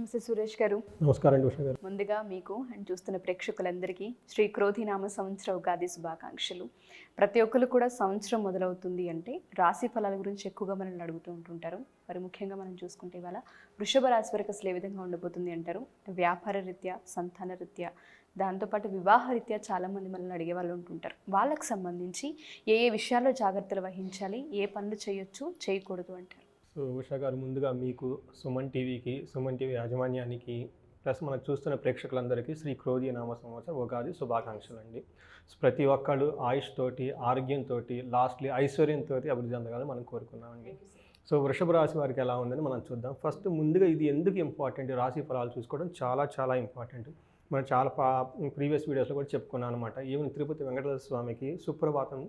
నమస్తే సురేష్ గారు. నమస్కారం ఉషా గారు. ముందుగా మీకు అండ్ చూస్తున్న ప్రేక్షకులందరికీ శ్రీ క్రోధినామ సంవత్సర ఉగాది శుభాకాంక్షలు. ప్రతి ఒక్కరు కూడా సంవత్సరం మొదలవుతుంది అంటే రాశి ఫలాల గురించి ఎక్కువగా మనల్ని అడుగుతూ ఉంటుంటారు. మరి ముఖ్యంగా మనం చూసుకుంటే ఇవాళ వృషభ రాశి వరకు అసలు ఏ విధంగా ఉండబోతుంది అంటారు? వ్యాపార రీత్యా సంతాన రీత్యా దాంతోపాటు వివాహ రీత్యా చాలామంది మనల్ని అడిగే వాళ్ళు ఉంటుంటారు. వాళ్ళకి సంబంధించి ఏ ఏ విషయాల్లో జాగ్రత్తలు వహించాలి? ఏ పనులు చేయొచ్చు? చేయకూడదు అంటారు. సో ఉషా గారు ముందుగా మీకు సుమన్ టీవీకి సుమన్ టీవీ యాజమాన్యానికి ప్లస్ మనకు చూస్తున్న ప్రేక్షకులందరికీ శ్రీ క్రోధి నామ సంవత్సరం ఉగాది శుభాకాంక్షలు అండి ప్రతి ఒక్కళ్ళు ఆయుష్ తోటి ఆరోగ్యంతో లాస్ట్లీ ఐశ్వర్యంతో అభివృద్ధి చెందగాలని మనం కోరుకున్నామండి. సో వృషభ రాశి వారికి ఎలా ఉందని మనం చూద్దాం. ఫస్ట్ ముందుగా ఇది ఎందుకు ఇంపార్టెంట్? రాశి ఫలాలు చూసుకోవడం చాలా చాలా ఇంపార్టెంట్. మనం చాలా ప్రీవియస్ వీడియోస్లో కూడా చెప్పుకున్నాం అనమాట ఈవెన్ తిరుపతి వెంకటేశ్వర స్వామికి సుప్రభాతం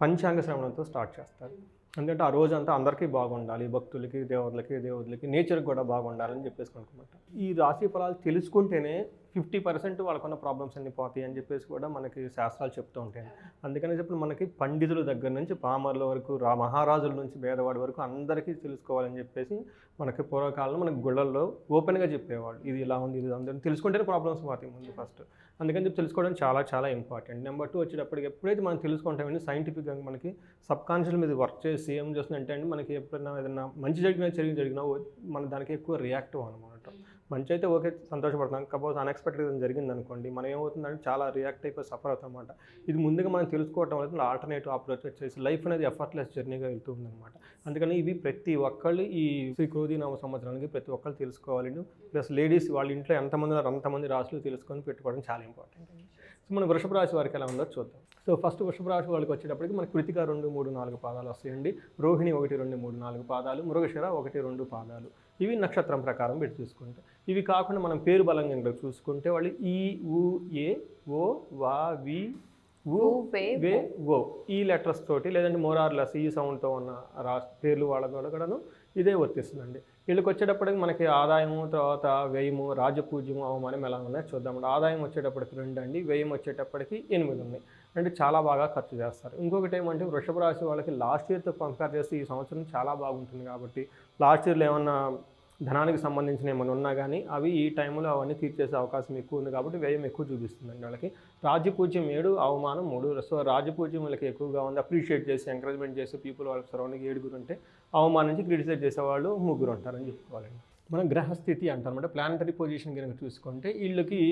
పంచాంగ శ్రవణంతో స్టార్ట్ చేస్తారు. ఎందుకంటే ఆ రోజంతా అందరికీ బాగుండాలి భక్తులకి దేవుళ్ళకి దేవుళ్ళకి నేచర్కి కూడా బాగుండాలని చెప్పేసి అనుకున్నమాట ఈ రాశి ఫలాలు తెలుసుకుంటేనే ఫిఫ్టీ పర్సెంట్ వాళ్ళకున్న ప్రాబ్లమ్స్ అన్ని పోతాయి అని చెప్పేసి కూడా మనకి శాస్త్రాలు చెప్తూ ఉంటాయి. అందుకని చెప్పి మనకి పండితుల దగ్గర నుంచి పామర్ల వరకు రా మహారాజుల నుంచి భేదవాడి వరకు అందరికీ తెలుసుకోవాలని చెప్పేసి మనకి పూర్వకాలంలో మనకి గుళ్ళల్లో ఓపెన్గా చెప్పేవాళ్ళు. ఇది ఇలా ఉంది ఇది ఇలా అని తెలుసుకుంటేనే ప్రాబ్లమ్స్ పోతాయి ముందు ఫస్ట్ అందుకని చెప్పి తెలుసుకోవడం చాలా చాలా ఇంపార్టెంట్ నెంబర్ టూ వచ్చేటప్పటికి ఎప్పుడైతే మనం తెలుసుకుంటామని సైంటిఫిక్గా మనకి సబ్ కాన్షియస్ మీద వర్క్ చేసి ఏం చేస్తుందంటే అండి మనకి ఎప్పుడైనా ఏదైనా మంచి జరిగినా జరిగిన జరిగినా మన దానికి ఎక్కువ రియాక్టివ్ అనమాట మంచి అయితే ఓకే సంతోషపడతాం సపోజ్ అన్ఎక్స్పెక్టెడ్ ఏదైనా జరిగింది అనుకోండి మనం ఏమవుతుందంటే చాలా రియాక్ట్ అయిపోయి సఫర్ అవుతాం అనమాట ఇది ముందుగా మనం తెలుసుకోవటం వల్ల ఆల్టర్నేటివ్ అప్రోచ్ వచ్చేసి లైఫ్ అనేది ఎఫర్ట్లెస్ జర్నీగా వెళ్తూ ఉందన్నమాట అందుకని ఇవి ప్రతి ఒక్కళ్ళు ఈ శ్రీ క్రోధి నామ సంవత్సరానికి ప్రతి ఒక్కళ్ళు తెలుసుకోవాలి. ప్లస్ లేడీస్ వాళ్ళ ఇంట్లో ఎంతమంది ఉన్నారు అంతమంది రాశులు తెలుసుకొని పెట్టుకోవడం చాలా ఇంపార్టెంట్ సో మన వృషభ రాశి వారికి ఎలా ఉందో చూద్దాం. సో ఫస్ట్ వృషభ రాశి వాళ్ళకి వచ్చేటప్పటికి మన కృతిక రెండు మూడు నాలుగు పాదాలు వస్తాయండి. రోహిణి ఒకటి రెండు మూడు నాలుగు పాదాలు. మృగశిర ఒకటి రెండు పాదాలు. ఇవి నక్షత్రం ప్రకారం పెట్టి చూసుకుంటే. ఇవి కాకుండా మనం పేరు బలంగా కనుక చూసుకుంటే వాళ్ళు ఈ ఊ ఏ ఓ వా వి ఊ వే, ఓ ఈ లెటర్స్ తోటి లేదంటే మోరార్లెస్ ఈ సౌండ్తో ఉన్న రా పేర్లు వాళ్ళ కూడా కూడాను ఇదే వర్తిస్తుందండి. వీళ్ళకి వచ్చేటప్పటికి మనకి ఆదాయము తర్వాత వ్యయము రాజపూజ్యము అవమానం ఎలా ఉన్నాయో చూద్దామండి ఆదాయం వచ్చేటప్పటికి రెండు అండి వ్యయం వచ్చేటప్పటికి ఎనిమిది ఉన్నాయి. అంటే చాలా బాగా ఖర్చు చేస్తారు. ఇంకొకటి ఏమంటే వృషభ రాశి వాళ్ళకి లాస్ట్ ఇయర్తో కంపేర్ చేస్తే ఈ సంవత్సరం చాలా బాగుంటుంది కాబట్టి లాస్ట్ ఇయర్లో ఏమన్నా ధనానికి సంబంధించిన ఏమైనా ఉన్నా కానీ అవి ఈ టైంలో అవన్నీ తీర్చేసే అవకాశం ఎక్కువ ఉంది కాబట్టి వ్యయం ఎక్కువ చూపిస్తుందండి వాళ్ళకి. రాజపూజ్యం ఏడు అవమానం మూడు. సో రాజపూజ్యం వాళ్ళకి ఎక్కువగా ఉంది. అప్రిషియేట్ చేసి ఎంకరేజ్మెంట్ చేసే పీపుల్ వాళ్ళకి సరౌండింగ్ ఏడుగురు ఉంటే అవమానించి క్రిటిసైజ్ చేసేవాళ్ళు ముగ్గురు ఉంటారని చెప్పుకోవాలండి. మన గ్రహస్థితి అంటారన్నమాట ప్లానటరీ పొజిషన్ కనుక చూసుకుంటే వీళ్ళకి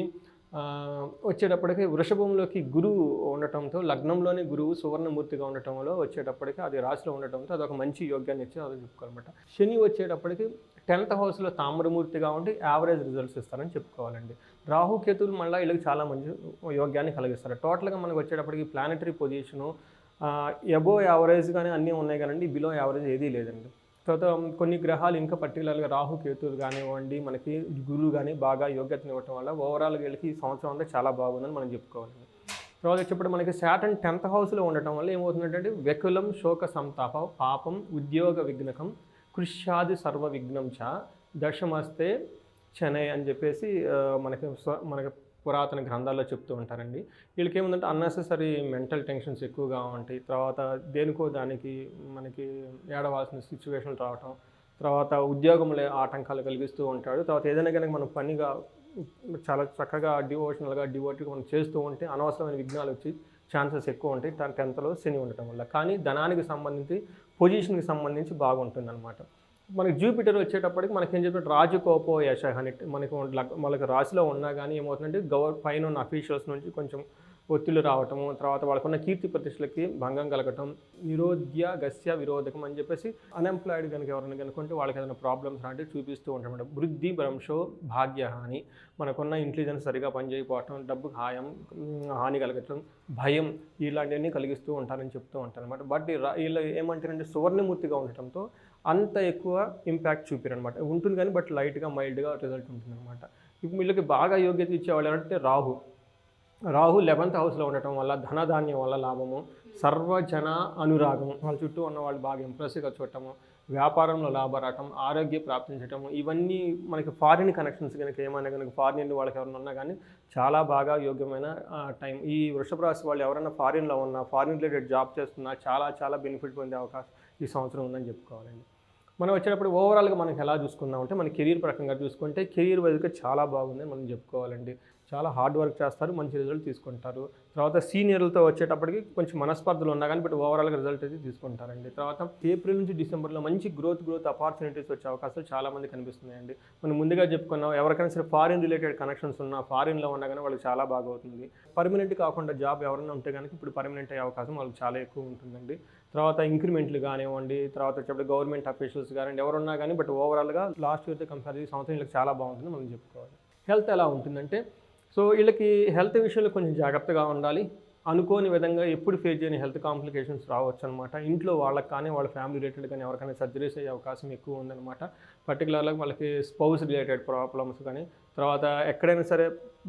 వచ్చేటప్పటికి వృషభంలోకి గురువు ఉండటంతో లగ్నంలోనే గురువు సువర్ణమూర్తిగా ఉండటంలో వచ్చేటప్పటికి అది రాశిలో ఉండటంతో అది ఒక మంచి యోగ్యాన్ని ఇచ్చి అది చెప్పుకోవాలన్నమాట. శని వచ్చేటప్పటికి టెన్త్ హౌస్లో తామ్రమూర్తిగా ఉండి యావరేజ్ రిజల్ట్స్ ఇస్తారని చెప్పుకోవాలండి. రాహుకేతులు మళ్ళీ వీళ్ళకి చాలా మంచి యోగ్యాన్ని కలిగిస్తారు. టోటల్గా మనకు వచ్చేటప్పటికి ప్లానటరీ పొజిషను ఎబో యావరేజ్ కానీ అన్నీ ఉన్నాయి కానీ బిలో యావరేజ్ ఏదీ లేదండి. తర్వాత కొన్ని గ్రహాలు ఇంకా పర్టికులర్గా రాహు కేతువులు కానివ్వండి మనకి గురువు కానీ బాగా యోగ్యతను ఇవ్వటం వల్ల ఓవరాల్గా వీళ్ళకి ఈ సంవత్సరం అంతా చాలా బాగుందని మనం చెప్పుకోవాలి. తర్వాత వచ్చేప్పుడు మనకి శాటన్ టెన్త్ హౌస్లో ఉండటం వల్ల ఏమవుతుందంటే వెకులం శోక సంతాప పాపం ఉద్యోగ విఘ్నకం కృష్యాది సర్వ విఘ్నం చ దశమస్తే చెన్నై అని చెప్పేసి మనకి మనకి పురాతన గ్రంథాల్లో చెప్తూ ఉంటారండి. వీళ్ళకి ఏముందంటే అన్నెసెసరీ మెంటల్ టెన్షన్స్ ఎక్కువగా ఉంటాయి. తర్వాత దేనికో దానికి మనకి ఏడవాల్సిన సిచ్యువేషన్లు రావటం తర్వాత ఉద్యోగంలో ఆటంకాలు కలిగిస్తూ ఉంటాడు. తర్వాత ఏదైనా కనుక మనం పనిగా చాలా చక్కగా డివోషనల్గా డివోటీగా మనం చేస్తూ ఉంటే అనవసరమైన విఘ్నాలు వచ్చి ఛాన్సెస్ ఎక్కువ ఉంటాయి. టెన్త్లో శని ఉండటం వల్ల. కానీ ధనానికి సంబంధించి పొజిషన్కి సంబంధించి బాగుంటుంది అనమాట మనకి జూపిటర్ వచ్చేటప్పటికి మనకి ఏం చెప్పినట్టు రాజకోపో యశ అని మనకు వాళ్ళకి రాశిలో ఉన్నా కానీ ఏమవుతుందంటే గవర్ పైన ఉన్న అఫీషియల్స్ నుంచి కొంచెం ఒత్తిళ్ళు రావటము తర్వాత వాళ్ళకున్న కీర్తి ప్రతిష్టలకి భంగం కలగటం నిరోధ్య గస్య విరోధకం అని చెప్పేసి అన్ఎంప్లాయిడ్ కనుక ఎవరైనా కనుకుంటే వాళ్ళకి ఏదైనా ప్రాబ్లమ్స్ అంటే చూపిస్తూ ఉంటాం వృద్ధి భ్రంశో భాగ్యహాని మనకున్న ఇంటెలిజెన్స్ సరిగా పనిచేయకపోవటం డబ్బు హాయం హాని కలగటం భయం ఇలాంటివన్నీ కలిగిస్తూ ఉంటారని చెప్తూ ఉంటారు అనమాట బట్ వీళ్ళు ఏమంటారంటే సువర్ణమూర్తిగా ఉండటంతో అంత ఎక్కువ ఇంపాక్ట్ చూపిరనమాట ఉంటుంది కానీ బట్ లైట్గా మైల్డ్గా రిజల్ట్ ఉంటుంది అనమాట ఇప్పుడు వీళ్ళకి బాగా యోగ్యత ఇచ్చేవాళ్ళు ఎవరంటే రాహు. రాహు లెవెంత్ హౌస్లో ఉండటం వల్ల ధనధాన్యం వల్ల లాభము సర్వజన అనురాగం వాళ్ళ చుట్టూ ఉన్న వాళ్ళు బాగా ఇంప్రెసివ్గా చూడటము వ్యాపారంలో లాభరాటం ఆరోగ్య ప్రాప్తించటం ఇవన్నీ మనకి ఫారిన్ కనెక్షన్స్ కనుక ఏమైనా కనుక ఫారిన్ వాళ్ళకి ఎవరైనా ఉన్నా కానీ చాలా బాగా యోగ్యమైన టైం ఈ వృషభ రాశి వాళ్ళు ఎవరైనా ఫారిన్లో ఉన్నా ఫారిన్ రిలేటెడ్ జాబ్ చేస్తున్నా చాలా చాలా బెనిఫిట్ పొందే అవకాశం ఈ సంవత్సరం ఉందని చెప్పుకోవాలండి. మనం వచ్చేటప్పుడు ఓవరాల్గా మనకి ఎలా చూసుకుందాం అంటే మన కెరీర్ ప్రకంగా చూసుకుంటే కెరీర్ వైజ్గా చాలా బాగుంది మనం చెప్పుకోవాలండి. చాలా హార్డ్ వర్క్ చేస్తారు మంచి రిజల్ట్ తీసుకుంటారు. తర్వాత సీనియర్లతో వచ్చేటప్పటికి కొంచెం మనస్పర్ధలు ఉన్నా కానీ బట్ ఓవరాల్గా రిజల్ట్ అయితే తీసుకుంటారండి. తర్వాత ఏప్రిల్ నుంచి డిసెంబర్లో మంచి గ్రోత్ గ్రోత్ ఆపర్చునిటీస్ వచ్చే అవకాశాలు చాలామంది కనిపిస్తున్నాయండి. మనం ముందుగా చెప్పుకున్నాం ఎవరికైనా సరే ఫారిన్ రిలేటెడ్ కనెక్షన్స్ ఉన్నా ఫారిన్లో ఉన్నా కానీ వాళ్ళకి చాలా బాగా అవుతుంది. పర్మనెంట్ కాకుండా జాబ్ ఎవరైనా ఉంటే కనుక ఇప్పుడు పర్మనెంట్ అయ్యే అవకాశం వాళ్ళకి చాలా ఎక్కువ ఉంటుందండి. తర్వాత ఇంక్రిమెంట్లు కానివ్వండి తర్వాత వచ్చేప్పుడు గవర్నమెంట్ అఫీషియల్స్ కానివ్వండి ఎవరున్నా కానీ బట్ ఓవరాల్గా లాస్ట్ ఇయర్తో కంపేర్ చేసి సంవత్సరం వీళ్ళకి చాలా బాగుంటుంది మనం చెప్పుకోవాలి. హెల్త్ ఎలా ఉంటుందంటే సో వీళ్ళకి హెల్త్ విషయంలో కొంచెం జాగ్రత్తగా ఉండాలి. అనుకోని విధంగా ఎప్పుడు ఫేస్ చేయని హెల్త్ కాంప్లికేషన్స్ రావచ్చు అనమాట ఇంట్లో వాళ్ళకి కానీ వాళ్ళ ఫ్యామిలీ రిలేటెడ్ కానీ ఎవరికైనా సర్జరీస్ అయ్యే అవకాశం ఎక్కువ ఉందన్నమాట. పర్టికులర్గా వాళ్ళకి స్పౌస్ రిలేటెడ్ ప్రాబ్లమ్స్ కానీ తర్వాత ఎక్కడైనా సరే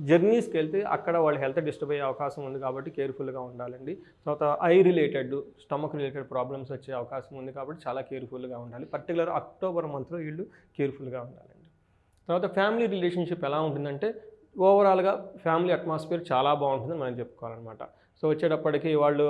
జర్నీస్కి వెళ్తే అక్కడ వాళ్ళ హెల్త్ డిస్టర్బ్ అయ్యే అవకాశం ఉంది కాబట్టి కేర్ఫుల్గా ఉండాలండి. తర్వాత eye related stomach related problems వచ్చే అవకాశం ఉంది కాబట్టి చాలా కేర్ఫుల్గా ఉండాలి. పర్టికులర్ అక్టోబర్ మంత్లో వీళ్ళు కేర్ఫుల్గా ఉండాలండి. తర్వాత ఫ్యామిలీ రిలేషన్షిప్ ఎలా ఉంటుందంటే ఓవరాల్గా ఫ్యామిలీ అట్మాస్ఫియర్ చాలా బాగుంటుందని మనం చెప్పుకోవాలన్నమాట. సో వచ్చేటప్పటికి వాళ్ళు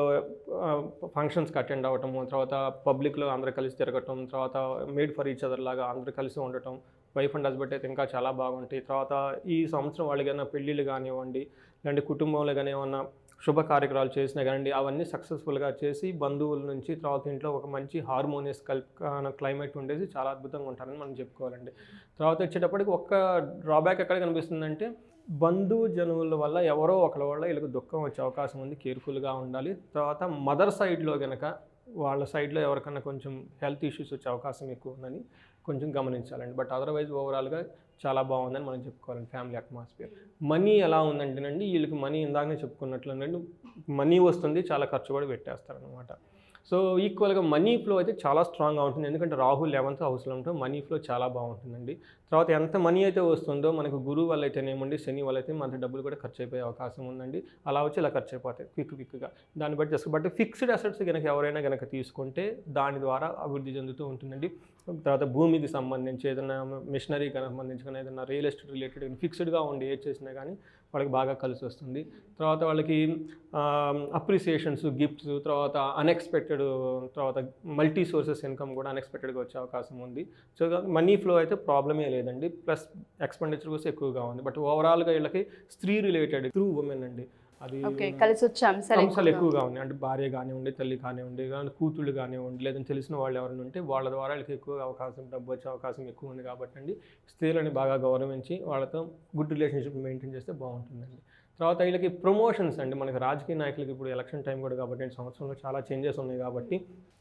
ఫంక్షన్స్కి అటెండ్ అవ్వటం తర్వాత పబ్లిక్లో అందరూ కలిసి తిరగటం తర్వాత మేడ్ ఫర్ ఈచ్ అదర్ లాగా అందరూ కలిసి ఉండటం వైఫ్ అండ్ హస్బెండ్ అయితే ఇంకా చాలా బాగుంటాయి. తర్వాత ఈ సంవత్సరం వాళ్ళకి ఏమైనా పెళ్ళిళ్ళు కానివ్వండి లేదంటే కుటుంబంలో కానీ ఏమన్నా శుభ కార్యక్రమాలు చేసినా కానివ్వండి అవన్నీ సక్సెస్ఫుల్గా చేసి బంధువుల నుంచి తర్వాత ఇంట్లో ఒక మంచి హార్మోనియస్ కల్ క్లైమేట్ ఉండేసి చాలా అద్భుతంగా ఉంటారని మనం చెప్పుకోవాలండి. తర్వాత వచ్చేటప్పటికి ఒక్క డ్రాబ్యాక్ ఎక్కడ కనిపిస్తుందంటే బంధు జనువుల వల్ల ఎవరో ఒకరి వల్ల వీళ్ళకి దుఃఖం వచ్చే అవకాశం ఉంది కేర్ఫుల్గా ఉండాలి. తర్వాత మదర్ సైడ్లో కనుక వాళ్ళ సైడ్లో ఎవరికన్నా కొంచెం హెల్త్ ఇష్యూస్ వచ్చే అవకాశం ఎక్కువ ఉందని కొంచెం గమనించాలండి. బట్ అదర్వైజ్ ఓవరాల్గా చాలా బాగుందని మనం చెప్పుకోవాలండి ఫ్యామిలీ అట్మాస్ఫియర్. మనీ ఎలా ఉందంటేనండి వీళ్ళకి మనీ ఇందాకనే చెప్పుకున్నట్లునండి మనీ వస్తుంది చాలా ఖర్చు కూడా పెట్టేస్తారనమాట సో ఈక్వల్గా మనీ ఫ్లో అయితే చాలా స్ట్రాంగ్గా ఉంటుంది. ఎందుకంటే రాహుల్ లెవెన్త్ హౌస్లో ఉంటే మనీ ఫ్లో చాలా బాగుంటుందండి. తర్వాత ఎంత మనీ అయితే వస్తుందో మనకు గురువు వల్ల అయితేనేమండి శని వల్ల అయితే మన డబ్బులు కూడా ఖర్చు అయిపోయే అవకాశం ఉందండి. అలా వచ్చి ఇలా ఖర్చు అయిపోతాయి క్విక్ క్విక్గా. దాన్ని బట్టి చేస్తారు బట్ ఫిక్స్డ్ అసెట్స్ కనుక ఎవరైనా కనుక తీసుకుంటే దాని ద్వారా అభివృద్ధి చెందుతూ ఉంటుందండి. తర్వాత భూమికి సంబంధించి ఏదైనా మిషనరీకి సంబంధించి కానీ ఏదైనా రియల్ ఎస్టేట్ రిలేటెడ్ ఫిక్స్డ్గా ఉండి ఏ చేసినా కానీ వాళ్ళకి బాగా కలిసి వస్తుంది. తర్వాత వాళ్ళకి అప్రిసియేషన్స్ గిఫ్ట్స్ తర్వాత అన్ఎక్స్పెక్టెడ్ తర్వాత మల్టీ సోర్సెస్ ఇన్కమ్ కూడా అన్ఎక్స్పెక్టెడ్గా వచ్చే అవకాశం ఉంది. సో మనీ ఫ్లో అయితే ప్రాబ్లమే లేదండి. ప్లస్ ఎక్స్పెండిచర్ కూడా ఎక్కువగా ఉంది. బట్ ఓవరాల్గా వీళ్ళకి స్త్రీ రిలేటెడ్ త్రూ ఉమెన్ అండి. అది ఓకే కలిసి వచ్చే అంశాలు అంశాలు ఎక్కువగా ఉన్నాయి. అంటే భార్య కానివ్వండి తల్లి కానివ్వండి కానీ కూతుళ్ళు కానివ్వండి లేదంటే తెలిసిన వాళ్ళు ఎవరైనా ఉంటే వాళ్ళ ద్వారా వాళ్ళకి ఎక్కువ అవకాశం డబ్బు వచ్చే అవకాశం ఎక్కువ ఉంది కాబట్టి అండి స్త్రీలని బాగా గౌరవించి వాళ్ళతో గుడ్ రిలేషన్షిప్ మెయింటైన్ చేస్తే బాగుంటుందండి. తర్వాత వీళ్ళకి ప్రమోషన్స్ అండి. మనకి రాజకీయ నాయకులకి ఇప్పుడు ఎలక్షన్ టైం కూడా కాబట్టి సంవత్సరంలో చాలా చేంజెస్ ఉన్నాయి కాబట్టి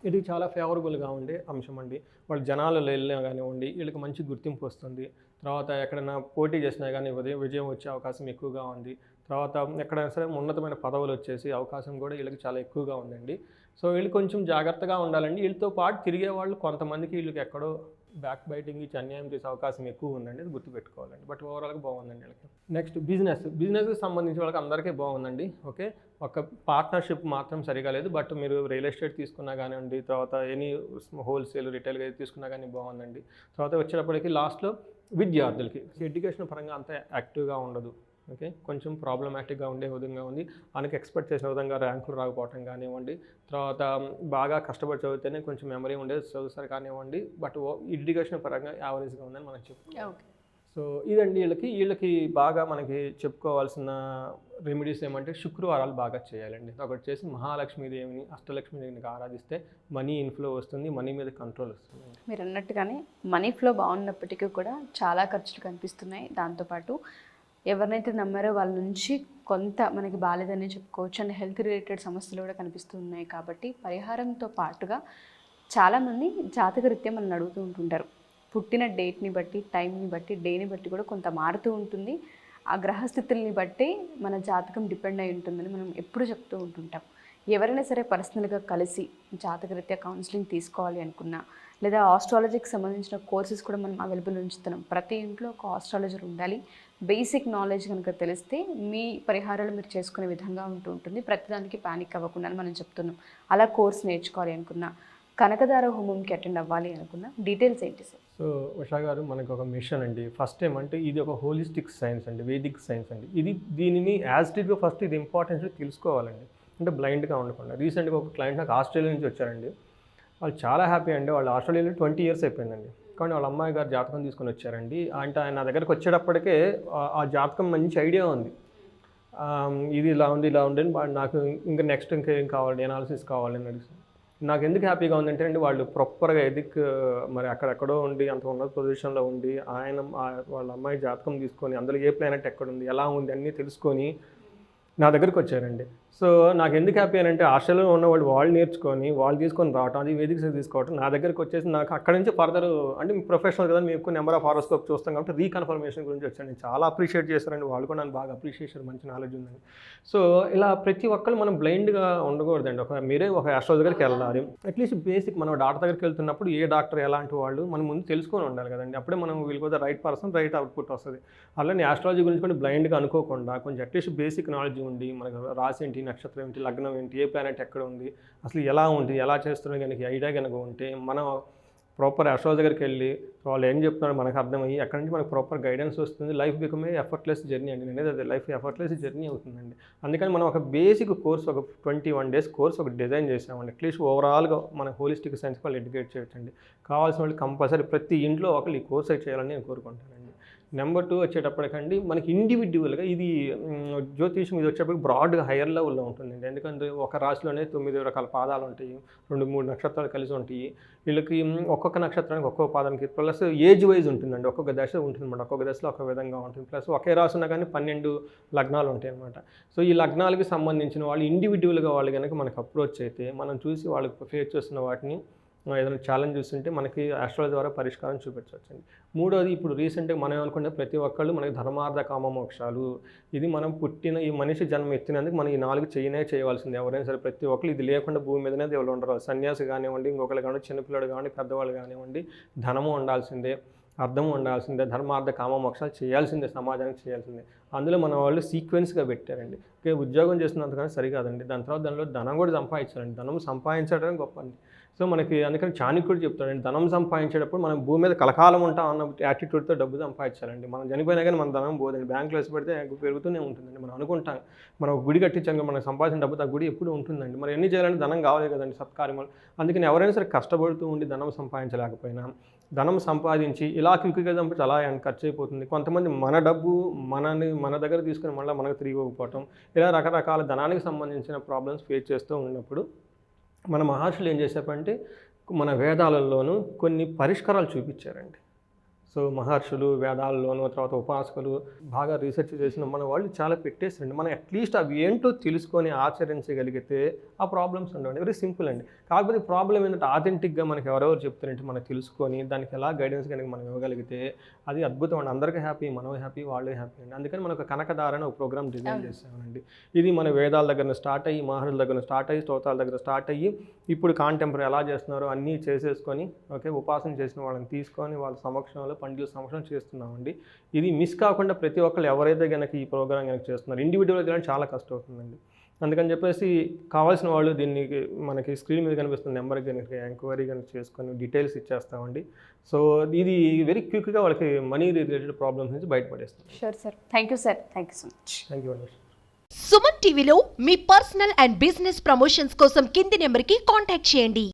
ఇది చాలా ఫేవరబుల్గా ఉండే అంశం అండి. వాళ్ళు జనాలలో వెళ్ళినా కానివ్వండి వీళ్ళకి మంచి గుర్తింపు వస్తుంది. తర్వాత ఎక్కడైనా పోటీ చేసినా కానీ ఉదయం విజయం వచ్చే అవకాశం ఎక్కువగా ఉంది. తర్వాత ఎక్కడైనా సరే ఉన్నతమైన పదవులు వచ్చేసి అవకాశం కూడా వీళ్ళకి చాలా ఎక్కువగా ఉందండి. సో వీళ్ళు కొంచెం జాగ్రత్తగా ఉండాలండి. వీళ్ళతో పాటు తిరిగే వాళ్ళు కొంతమందికి వీళ్ళకి ఎక్కడో బ్యాక్ బైటింగ్ ఇచ్చి అన్యాయం చేసే అవకాశం ఎక్కువ ఉందండి. అది గుర్తుపెట్టుకోవాలండి. బట్ ఓవరాల్గా బాగుందండి వీళ్ళకి. నెక్స్ట్ బిజినెస్ బిజినెస్కి సంబంధించి వాళ్ళకి అందరికీ బాగుందండి. ఓకే ఒక పార్ట్నర్షిప్ మాత్రం సరిగా లేదు. బట్ మీరు రియల్ ఎస్టేట్ తీసుకున్నా కానివ్వండి తర్వాత ఎనీ హోల్సేల్ రిటైల్గా తీసుకున్నా కానీ బాగుందండి. తర్వాత వచ్చేటప్పటికి లాస్ట్లో విద్యార్థులకి. ఎడ్యుకేషన్ పరంగా అంత యాక్టివ్గా ఉండదు. ఓకే? కొంచెం ప్రాబ్లమాటిక్గా ఉండే విధంగా ఉంది. మనకి ఎక్స్పెక్ట్ చేసిన విధంగా ర్యాంకులు రాకపోవటం కానివ్వండి తర్వాత బాగా కష్టపడి చదివితేనే కొంచెం మెమరీ ఉండేది చదువుతారు కానివ్వండి బట్ ఎడ్యుకేషన్ పరంగా యావరేజ్గా ఉందని మనం చెప్పుకోవాలి ఓకే. సో ఇదండి వీళ్ళకి. వీళ్ళకి బాగా మనకి చెప్పుకోవాల్సిన రెమెడీస్ ఏమంటే శుక్రవారాలు బాగా చేయాలండి. ఒకటి చేసి మహాలక్ష్మీదేవిని అష్టలక్ష్మీదేవిని ఆరాధిస్తే మనీ ఇన్ఫ్లో వస్తుంది మనీ మీద కంట్రోల్ వస్తుంది. మీరు అన్నట్టుగానే మనీ ఫ్లో బాగున్నప్పటికీ కూడా చాలా ఖర్చులు కనిపిస్తున్నాయి. దాంతోపాటు ఎవరినైతే నమ్మారో వాళ్ళ నుంచి కొంత మనకి బాలేదని చెప్పుకోవచ్చు. అండ్ హెల్త్ రిలేటెడ్ సమస్యలు కూడా కనిపిస్తున్నాయి కాబట్టి పరిహారంతో పాటుగా చాలామంది జాతకరీత్యా మనల్ని అడుగుతూ ఉంటుంటారు. పుట్టిన డేట్ని బట్టి టైంని బట్టి డేని బట్టి కూడా కొంత మారుతూ ఉంటుంది. ఆ గ్రహస్థితుల్ని బట్టి మన జాతకం డిపెండ్ అయి ఉంటుందని మనం ఎప్పుడు చెప్తూ ఉంటుంటాం. ఎవరైనా సరే పర్సనల్గా కలిసి జాతకరీత్యా కౌన్సిలింగ్ తీసుకోవాలి అనుకున్నా లేదా ఆస్ట్రాలజీకి సంబంధించిన కోర్సెస్ కూడా మనం అవైలబుల్ ఉంచుతున్నాం. ప్రతి ఇంట్లో ఒక ఆస్ట్రాలజర్ ఉండాలి. బేసిక్ నాలెడ్జ్ కనుక తెలిస్తే మీ పరిహారాలు మీరు చేసుకునే విధంగా ఉంటూ ఉంటుంది. ప్రతిదానికి ప్యానిక్ అవ్వకుండా అని మనం చెప్తున్నాం. అలా కోర్స్ నేర్చుకోవాలి అనుకున్నా కనకదార హోమంకి అటెండ్ అవ్వాలి అనుకున్నా డీటెయిల్స్ ఏంటి సార్? సో ఉషా గారు మనకు ఒక మిషన్ అండి. ఫస్ట్ ఏమంటే ఇది ఒక హోలిస్టిక్ సైన్స్ అండి వేదిక్ సైన్స్ అండి. ఇది దీనిని యాజ్ టీగా ఫస్ట్ ఇది ఇంపార్టెన్స్ తెలుసుకోవాలండి. అంటే బ్లైండ్గా ఉండకుండా. రీసెంట్గా ఒక క్లయింట్ నాకు ఆస్ట్రేలియా నుంచి వచ్చారండి. వాళ్ళు చాలా హ్యాపీ అండి. వాళ్ళు ఆస్ట్రేలియాలో ట్వంటీ ఇయర్స్ అయిపోయిందండి. కానీ వాళ్ళ అమ్మాయి గారు జాతకం తీసుకొని వచ్చారండి. అంటే ఆయన నా దగ్గరకు వచ్చేటప్పటికే ఆ- జాతకం మంచి ఐడియా ఉంది. ఇది ఇలా ఉంది ఇలా ఉంది అని నాకు ఇంకా నెక్స్ట్ ఇంకా ఏం కావాలి ఎనాలిసిస్ కావాలి అని అడిగి నాకు ఎందుకు హ్యాపీగా ఉందంటే అండి వాళ్ళు ప్రాపర్గా ఎదిక్ మరి అక్కడెక్కడో ఉండి అంత ఉన్నత పొజిషన్లో ఉండి ఆయన వాళ్ళ అమ్మాయి జాతకం తీసుకొని అందులో ఏ ప్లానెట్ ఎక్కడ ఉంది ఎలా ఉంది అన్నీ తెలుసుకొని నా దగ్గరికి వచ్చారండి. సో నాకు ఎందుకు హ్యాపీ అని అంటే ఆస్ట్రేలియాలో ఉన్న వాళ్ళు వాళ్ళు నేర్చుకొని వాళ్ళు తీసుకొని రావటం అది వేదిక తీసుకోవటం నా దగ్గరికి వచ్చేసి నాకు అక్కడ నుంచి ఫర్దర్ అంటే ప్రొఫెషనల్ కదా మేము ఎక్కువ నెంబర్ ఆఫ్ హారోస్కోప్ చూస్తాం కాబట్టి రీకన్ఫర్మేషన్ గురించి వచ్చాను నేను. చాలా అప్రిషియేట్ చేశారండి. వాళ్ళు కూడా నన్ను బాగా అప్రిషియేషన్ మంచి నాలెడ్జ్ ఉందండి. సో ఇలా ప్రతి ఒక్కరు మనం బ్లైండ్గా ఉండకూడదండి. ఒక మీరే ఒక ఆస్ట్రో దగ్గరికి వెళ్ళాలి. అట్లీస్ట్ బేసిక్ మనం డాక్టర్ దగ్గరికి వెళ్తున్నప్పుడు ఏ డాక్టర్ ఎలాంటి వాళ్ళు మనం ముందు తెలుసుకొని ఉండాలి కదండి. అప్పుడే మనం వీళ్ళు కూడా రైట్ పర్సన్ రైట్ అవుట్పుట్ వస్తుంది. అలానే ఆస్ట్రాలజీ గురించి కూడా బ్లైండ్గా అనుకోకుండా కొంచెం అట్లీస్ట్ బేసిక్ నాలెడ్జ్ ఉండి మనకు రాసి ఏంటి నక్షత్రం ఏంటి లగ్నం ఏంటి ఏ ప్లానెట్ ఎక్కడ ఉంది అసలు ఎలా ఉంది ఎలా చేస్తున్నారు కనుక ఐడియా కనుక ఉంటే మనం ప్రాపర్ ఆస్ట్రాలజీ దగ్గరికి వెళ్ళి వాళ్ళు ఏం చెప్తున్నారు మనకు అర్థమయ్యి అక్కడ నుంచి మనకు ప్రాపర్ గైడెన్స్ వస్తుంది. లైఫ్ బికమే ఎఫర్ట్లెస్ జర్నీ అండి. నేను అదే లైఫ్ ఎఫర్ట్లెస్ జర్నీ అవుతుందండి. అందుకని మనం ఒక బేసిక్ కోర్స్ ఒక ట్వంటీ వన్ డేస్ కోర్స్ ఒక డిజైన్ చేసామండి అట్లీస్ట్ ఓవరాల్గా మన హోలిస్టిక్ సైన్స్ వాళ్ళు ఎడ్యుకేట్ చేయొచ్చండి. కావాల్సిన వాళ్ళు కంపల్సరీ ప్రతి ఇంట్లో ఒకళ్ళు ఈ కోర్స్ అయితే చేయాలని నేను కోరుకుంటాను నెంబర్ టూ వచ్చేటప్పటికండి మనకి ఇండివిజువల్గా ఇది జ్యోతిషం ఇది వచ్చేటప్పటికి బ్రాడ్గా హైయర్ లెవెల్లో ఉంటుందండి. ఎందుకంటే ఒక రాశిలోనే తొమ్మిది రకాల పాదాలు ఉంటాయి రెండు మూడు నక్షత్రాలు కలిసి ఉంటాయి. వీళ్ళకి ఒక్కొక్క నక్షత్రానికి ఒక్కొక్క పాదానికి ప్లస్ ఏజ్ వైజ్ ఉంటుందండి. ఒక్కొక్క దశ ఉంటుందన్నమాట. ఒక్కొక్క దశలో ఒక విధంగా ఉంటుంది. ప్లస్ ఒకే రాశి ఉన్నా కానీ పన్నెండు లగ్నాలు ఉంటాయి అనమాట సో ఈ లగ్నాలకి సంబంధించిన వాళ్ళు ఇండివిజువల్గా వాళ్ళు కనుక మనకు అప్రోచ్ అయితే మనం చూసి వాళ్ళకి ఫేస్ చేస్తున్న వాటిని ఏదైనా ఛాలెంజ్ చూస్తుంటే మనకి ఆస్ట్రాలజీ ద్వారా పరిష్కారం చూపించవచ్చండి. మూడోది ఇప్పుడు రీసెంట్గా మనం అనుకుంటే ప్రతి ఒక్కళ్ళు మనకి ధర్మార్థ కామ మోక్షాలు. ఇది మనం పుట్టిన ఈ మనిషి జన్మ ఎత్తినందుకు మనం ఈ నాలుగు చేయనే చేయవలసింది. ఎవరైనా సరే ప్రతి ఒక్కళ్ళు ఇది లేకుండా భూమి మీదనే దేవుళ్ళు ఉండరు. సన్యాసి కానివ్వండి ఇంకొకరు కానివ్వండి చిన్నపిల్లడు కానివ్వండి పెద్దవాళ్ళు కానివ్వండి ధనము ఉండాల్సిందే అర్థం ఉండాల్సిందే ధర్మార్థ కామ మోక్షాలు చేయాల్సిందే సమాజానికి చేయాల్సిందే. అందులో మన వాళ్ళు సీక్వెన్స్గా పెట్టారండి. ఉద్యోగం చేస్తున్నంతకన్నా సరికాదండి. దాని తర్వాత దానిలో ధనం కూడా సంపాదించాలండి ధనం సంపాదించడం గొప్ప అండి సో మనకి అందుకని చాణిక్యుడు చెప్తాడండి ధనం సంపాదించేటప్పుడు మనం భూమి మీద కలకాలం ఉంటాం అన్న యాటిట్యూడ్తో డబ్బు సంపాదించాలండి. మనం చనిపోయినా కానీ మన ధనం పోదండి. బ్యాంకులో వేసి పెడితే పెరుగుతూనే ఉంటుందండి. మనం అనుకుంటాం మనం ఒక గుడి కట్టించాం మనం సంపాదించిన డబ్బు ఆ గుడి ఎప్పుడు ఉంటుందండి. మరి ఎన్ని చేయాలంటే ధనం కావాలి కదండి సత్కార్యములు. అందుకని ఎవరైనా సరే కష్టపడుతూ ఉండి ధనం సంపాదించలేకపోయినా ధనం సంపాదించి ఇలా క్విక్గా చంపితే అలా ఆయన ఖర్చు అయిపోతుంది. కొంతమంది మన డబ్బు మనని మన దగ్గర తీసుకుని మళ్ళీ మనకు తిరిగి ఇవ్వకపోవటం ఇలా రకరకాల ధనానికి సంబంధించిన ప్రాబ్లమ్స్ ఫేస్ చేస్తూ ఉన్నప్పుడు మన మహర్షులు ఏం చేశారంటే మన వేదాలలోనూ కొన్ని పరిష్కారాలు చూపించారండి. సో మహర్షులు వేదాల్లోనూ తర్వాత ఉపాసకులు బాగా రీసెర్చ్ చేసిన మన వాళ్ళు చాలా పెట్టేసారండి మనం అట్లీస్ట్ అవి ఏంటో తెలుసుకొని ఆచరించగలిగితే ఆ ప్రాబ్లమ్స్ ఉండవండి. వెరీ సింపుల్ అండి. కాకపోతే ప్రాబ్లం ఏంటంటే ఆథెంటిక్గా మనకి ఎవరెవరు చెప్తారంటే మనం తెలుసుకొని దానికి ఎలా గైడెన్స్ కనుక మనం ఇవ్వగలిగితే అది అద్భుతం అండి. అందరికీ హ్యాపీ మనం హ్యాపీ వాళ్ళు హ్యాపీ అండి. అందుకని మనకు కనకదారని ఒక ప్రోగ్రామ్ డిజైన్ చేసామండి ఇది మన వేదాల దగ్గర స్టార్ట్ అయ్యి మహర్షుల దగ్గర స్టార్ట్ అయ్యి స్తోతాల దగ్గర స్టార్ట్ అయ్యి ఇప్పుడు కాంటెంపరీ ఎలా చేస్తున్నారో అన్నీ చేసేసుకొని ఓకే ఉపాసన చేసిన వాళ్ళని తీసుకొని వాళ్ళ సమక్షంలో పండితుల సమక్షంలో చేస్తున్నామండి. ఇది మిస్ కాకుండా ప్రతి ఒక్కళ్ళు ఎవరైతే కనుక ఈ ప్రోగ్రామ్ కనుక చేస్తున్నారు ఇండివిజువల్గా చేయడం చాలా కష్టం అవుతుందండి అందుకని చెప్పేసి కావాల్సిన వాళ్ళు దీన్ని మనకి స్క్రీన్ మీద కనిపిస్తున్న నెంబర్కి కనుక ఎంక్వైరీ కనుక చేసుకొని డీటెయిల్స్ ఇచ్చేస్తామండి. సో ఇది వెరీ క్విక్గా వాళ్ళకి మనీ రిలేటెడ్ ప్రాబ్లమ్స్ నుంచి బయటపడేస్తుంది. Sure sir thank you sir thank you so much thank you అండి సుమన్ టీవీలో మీ పర్సనల్ అండ్ బిజినెస్ ప్రమోషన్స్ కోసం కింది నెంబర్కి కాంటాక్ట్ చేయండి.